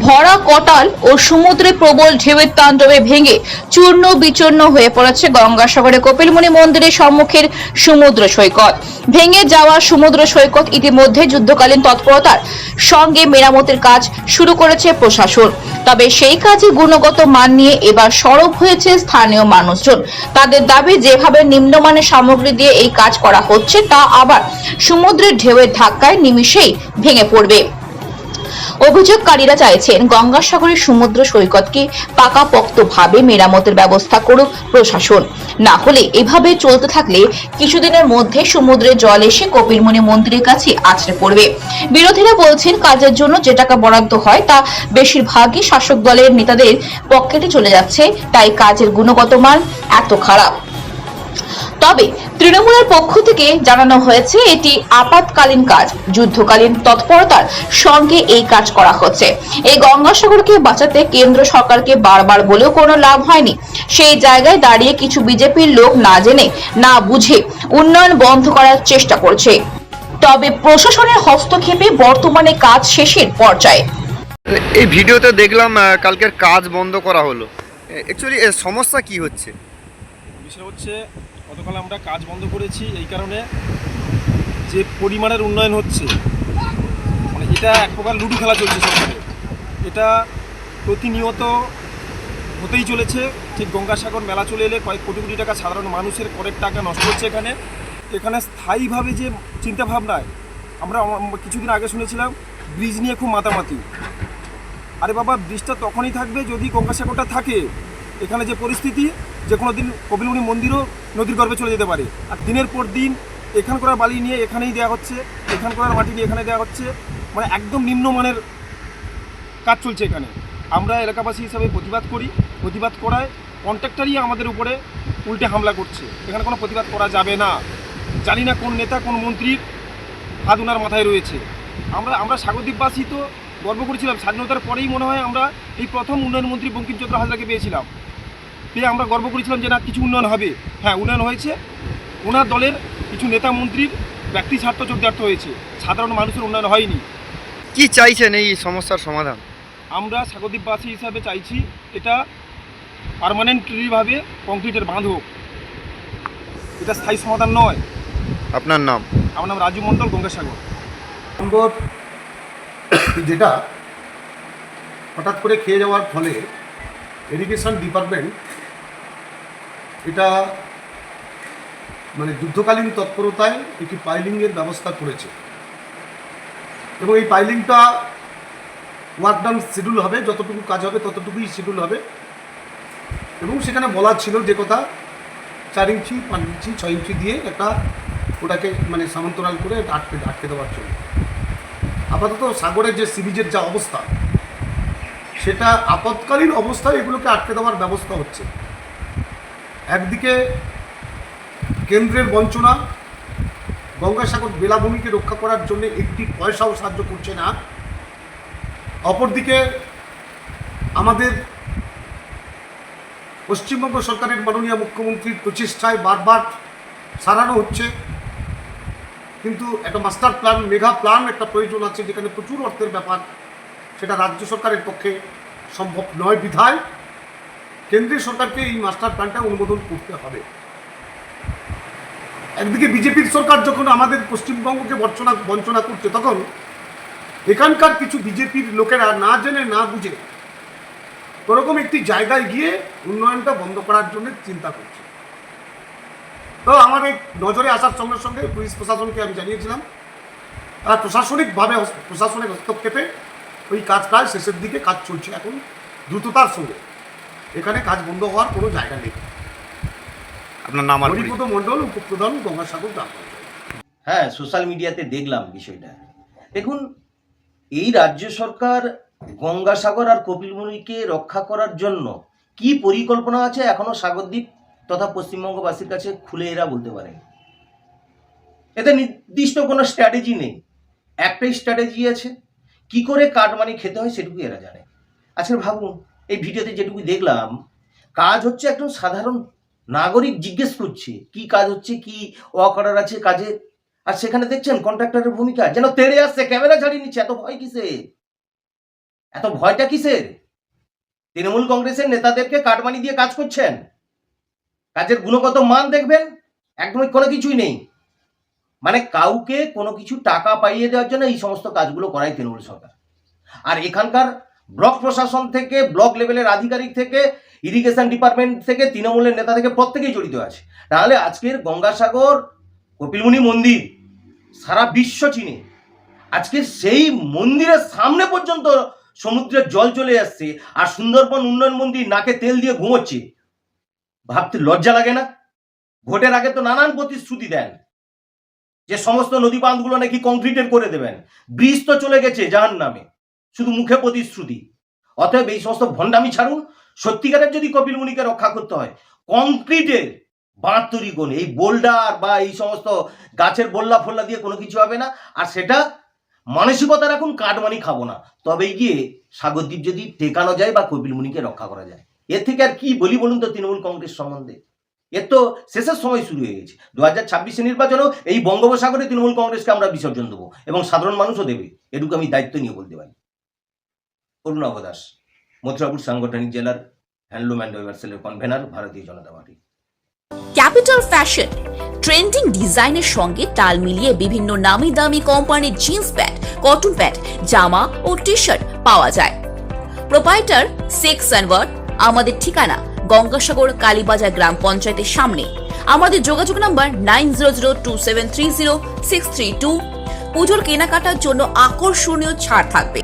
ভরা কটাল ও সমুদ্রে প্রবল ঢেউয়ের তাণ্ডবে ভেঙে চূর্ণ বিচূর্ণ হয়ে পড়েছে গঙ্গাসাগরে কপিলমুনি মন্দিরের সম্মুখের সমুদ্র সৈকত। ভেঙে যাওয়া সমুদ্র সৈকত ইতিমধ্যে যুদ্ধকালীন তৎপরতার সঙ্গে মেরামতের কাজ শুরু করেছে প্রশাসন। তবে সেই কাজে গুণগত মান নিয়ে এবার সরব হয়েছে স্থানীয় মানুষজন। তাদের দাবি, যেভাবে নিম্নমানের সামগ্রী দিয়ে এই কাজ করা হচ্ছে, তা আবার সমুদ্রের ঢেউয়ের ধাক্কায় নিমিষেই ভেঙে পড়বে। অভিযোগকারীরা চাইছেন গঙ্গাসাগরের সমুদ্র সৈকতকে পাকাপোক্তভাবে মেরামতের ব্যবস্থা করুক প্রশাসন। না হলে এভাবে চলতে থাকলে কিছুদিনের মধ্যে সমুদ্রের জল এসে কপিলমুনি মন্দিরের কাছে আছড়ে পড়বে। বিরোধীরা বলছেন কাজের জন্য যে টাকা বরাদ্দ হয় তা বেশিরভাগই শাসক দলের নেতাদের পকেটে চলে যাচ্ছে, তাই কাজের গুণগত মান এত খারাপ। তবে তৃণমূলের পক্ষ থেকে জানানো হয়েছে এটি আপাতকালীন কাজ। যুদ্ধকালীন তৎপরতার সঙ্গে এই কাজ করা হচ্ছে। এই গঙ্গাসাগরকে বাঁচাতে কেন্দ্র সরকারকে বারবার বলেও কোনো লাভ হয়নি। সেই জায়গায় দাঁড়িয়ে কিছু বিজেপির লোক না জেনে না বুঝে উন্নয়ন বন্ধ করার চেষ্টা করছে। তবে প্রশাসনের হস্তক্ষেপে বর্তমানে কাজ শেষের পর্যায়ে। এই ভিডিওতে দেখলাম আহ, কালকের কাজ বন্ধ করা হলো। অ্যাকচুয়ালি সমস্যা কি হচ্ছে? বিষয় হচ্ছে গতকাল আমরা কাজ বন্ধ করেছি, এই কারণে যে পরিমাণের উন্নয়ন হচ্ছে মানে এটা এক প্রকার লুডু খেলা চলছে সরকারে এটা প্রতিনিয়ত হতেই চলেছে। ঠিক গঙ্গাসাগর মেলা চলে এলে কয়েক কোটি কোটি টাকা সাধারণ মানুষের করের টাকা নষ্ট হচ্ছে এখানে। এখানে স্থায়ীভাবে যে চিন্তাভাবনায় আমরা আম- কিছুদিন আগে শুনেছিলাম, ব্রিজ নিয়ে খুব মাতামাতি। আরে বাবা, ব্রিজটা তখনই থাকবে যদি গঙ্গাসাগরটা থাকে। এখানে যে পরিস্থিতি যে কোনো দিন কপিলমুনি মন্দিরও নদীর গর্ভে চলে যেতে পারে। আর দিনের পর দিন এখানকার বালি নিয়ে এখানেই দেওয়া হচ্ছে, এখানকার মাটি নিয়ে এখানে দেওয়া হচ্ছে মানে একদম নিম্নমানের কাজ চলছে এখানে। আমরা এলাকাবাসী হিসাবে প্রতিবাদ করি, প্রতিবাদ করায় কন্ট্রাক্টরই আমাদের উপরে উল্টে হামলা করছে। এখানে কোনো প্রতিবাদ করা যাবে না। জানি না কোন নেতা, কোন মন্ত্রীর হাত ওনার মাথায় রয়েছে। আমরা আমরা সাগরদ্বীপবাসী তো গর্ব করেছিলাম। স্বাধীনতার পরেই মনে হয় আমরা এই প্রথম উন্নয়ন মন্ত্রী বঙ্কিমচন্দ্র হাজরাকে পেয়েছিলাম। পেয়ে আমরা গর্ব করেছিলাম যে না কিছু উন্নয়ন হবে। হ্যাঁ উন্নয়ন হয়েছে। ওনার দলের কিছু নেতা মন্ত্রীর ব্যক্তি স্বার্থ চরিতার্থ হয়েছে। সাধারণ মানুষের উন্নয়ন হয়নি। কি চাইছেন এই সমস্যার সমাধান? আমরা সাগরদ্বীপবাসী হিসাবে চাইছি এটা পারমানেন্টলিভাবে কংক্রিটের বাঁধ হোক এটা স্থায়ী সমাধান নয়। আপনার নাম? আমার নাম রাজু মণ্ডল গঙ্গাসাগর। নম্বর যেটা হঠাৎ করে খেয়ে যাওয়ার ফলে এডুকেশন ডিপার্টমেন্ট এটা মানে যুদ্ধকালীন তৎপরতায় একটি পাইলিংয়ের ব্যবস্থা করেছে। এবং এই পাইলিংটা ওয়ার্ক ডান শিডিউল হবে, যতটুকু কাজ হবে ততটুকুই শিডিউল হবে। এবং সেখানে বলা ছিল যে কথা, চার ইঞ্চি, পাঁচ ইঞ্চি, ছয় ইঞ্চি দিয়ে একটা ওটাকে মানে সমান্তরাল করে আটকে আটকে দেওয়ার জন্য। আপাতত সাগরের যে সিরিজের যা অবস্থা, সেটা আপৎকালীন অবস্থায় এগুলোকে আটকে দেওয়ার ব্যবস্থা হচ্ছে। একদিকে কেন্দ্রের বঞ্চনা, গঙ্গাসাগর বেলাভূমিকে রক্ষা করার জন্য একটি পয়সাও সাহায্য করছে না। অপরদিকে আমাদের পশ্চিমবঙ্গ সরকারের মাননীয় মুখ্যমন্ত্রীর প্রচেষ্টায় বারবার সারানো হচ্ছে। কিন্তু একটা মাস্টার প্ল্যান মেগা প্ল্যান একটা প্রয়োজন আছে যেখানে প্রচুর অর্থের ব্যাপার, সেটা রাজ্য সরকারের পক্ষে সম্ভব নয় বিধায়। কেন্দ্রীয় সরকারকে এই মাস্টার প্ল্যানটা অনুমোদন করতে হবে। একদিকে বিজেপির সরকার যখন আমাদের পশ্চিমবঙ্গকে বঞ্চনা বঞ্চনা করছে, তখন এখানকার কিছু বিজেপির লোকেরা না জেনে, না বুঝে ওরকম একটি জায়গায় গিয়ে উন্নয়নটা বন্ধ করার জন্য চিন্তা করছে। তো আমার এই নজরে আসার সঙ্গে সঙ্গে পুলিশ প্রশাসনকে আমি জানিয়েছিলাম, তারা প্রশাসনিকভাবে প্রশাসনিক হস্তক্ষেপে ওই কাজ প্রায় শেষের দিকে কাজ চলছে এখন দ্রুততার সঙ্গে। এখানে কাজ বন্ধ হওয়ার কোনো জায়গা নেই আপনার নাম আর। হরিপদ মণ্ডল উপপ্রধান গঙ্গাসাগর গ্রাম। হ্যাঁ সোশ্যাল মিডিয়াতে দেখলাম বিষয়টা দেখুন এই রাজ্য সরকার গঙ্গাসাগর আর কপিলমুনিকে রক্ষা করার জন্য কি পরিকল্পনা আছে এখনও সাগরদ্বীপ তথা পশ্চিমবঙ্গবাসীর কাছে খুলে এরা বলতে পারে এতে নির্দিষ্ট কোনো স্ট্র্যাটেজি নেই একটাই স্ট্র্যাটেজি আছে কি করে কাঠ কাটমানি খেতে হয় সেটুকু এরা জানে আচ্ছা ভাবুন এই ভিডিওতে যেটুকু দেখলাম, কাজ হচ্ছে একজন সাধারণ নাগরিক জিজ্ঞেস করছে, কি কাজ হচ্ছে, কি অকার্ডার আছে কাজে? আর সেখানে দেখছেন কন্ট্রাক্টরের ভূমিকা, যেন তেড়ে আসছে ক্যামেরা ছাড়িয়ে নিচ্ছে, এত ভয় কিসে এত ভয়টা কিসের? তৃণমূল কংগ্রেসের নেতাদেরকে কাটমানি দিয়ে কাজ করছেন? কাজের গুণগত মান দেখবেন? একদমই কোনো কিছুই নেই। মানে কাউকে কোনো কিছু টাকা পাইয়ে দেওয়ার জন্য এই সমস্ত কাজগুলো করায় তৃণমূল সরকার। আর এখানকার ব্লক প্রশাসন থেকে, ব্লক লেভেলের আধিকারিক থেকে ইরিগেশন ডিপার্টমেন্ট থেকে, তৃণমূলের নেতা থেকে প্রত্যেকেই জড়িত আছে। তাহলে আজকের গঙ্গাসাগর, কপিলমুনি মন্দির সারা বিশ্ব চিনে। আজকে সেই মন্দিরের সামনে পর্যন্ত সমুদ্রের জল চলে আসছে আর সুন্দরবন উন্নয়ন মন্দির নাকে তেল দিয়ে ঘুমোচ্ছে। ভাবতে লজ্জা লাগে না? ভোটের আগে তো নানান প্রতিশ্রুতি দেন। যে সমস্ত নদী বাঁধগুলো নাকি কংক্রিটের করে দেবেন। ব্রিজ তো চলে গেছে জাহান নামে শুধু মুখে প্রতিশ্রুতি। অতএব এই সমস্ত ভণ্ডামি ছাড়ুন। সত্যিকারের যদি কপিল মুনিকে রক্ষা করতে হয়, কংক্রিটের বাঁধ তৈরি করুন। এই বোল্ডার বা এই সমস্ত গাছের বল্লা ফোল্লা দিয়ে কোনো কিছু হবে না। আর সেটা মানসিকতা রাখুন কাঠমানি খাব না। তবেই গিয়ে সাগরদ্বীপ যদি টেকানো যায় বা কপিল মুনিকে রক্ষা করা যায়। এর থেকে আর কি বলি বলুন তো তৃণমূল কংগ্রেস সম্বন্ধে? এর তো শেষের সময় শুরু হয়ে গেছে। দু হাজার ছাব্বিশে নির্বাচনেও এই বঙ্গোপসাগরে তৃণমূল কংগ্রেসকে আমরা বিসর্জন দেবো এবং সাধারণ মানুষও দেবে। এটুকু আমি দায়িত্ব নিয়ে বলতে পারি। অরুণাভ দাস মথুরাপুর সাংগঠনিক জেলার handloom and ওয়েভার্সেলের convener Bharatiya Janata Party. Capital fashion, trending ডিজাইনের সঙ্গে তাল মিলিয়ে বিভিন্ন নামি দামি কোম্পানির জিন্স প্যান্ট, কটন প্যান্ট, জামা ও টি শার্ট পাওয়া যায়। প্রোপাইটার সেক্স অ্যান্ড আমাদের ঠিকানা গঙ্গাসাগর কালীবাজার গ্রাম পঞ্চায়েতের সামনে। আমাদের যোগাযোগ number nine zero zero two seven three zero six three two. পুজোর কেনাকাটার জন্য আকর্ষণীয় ছাড় থাকবে।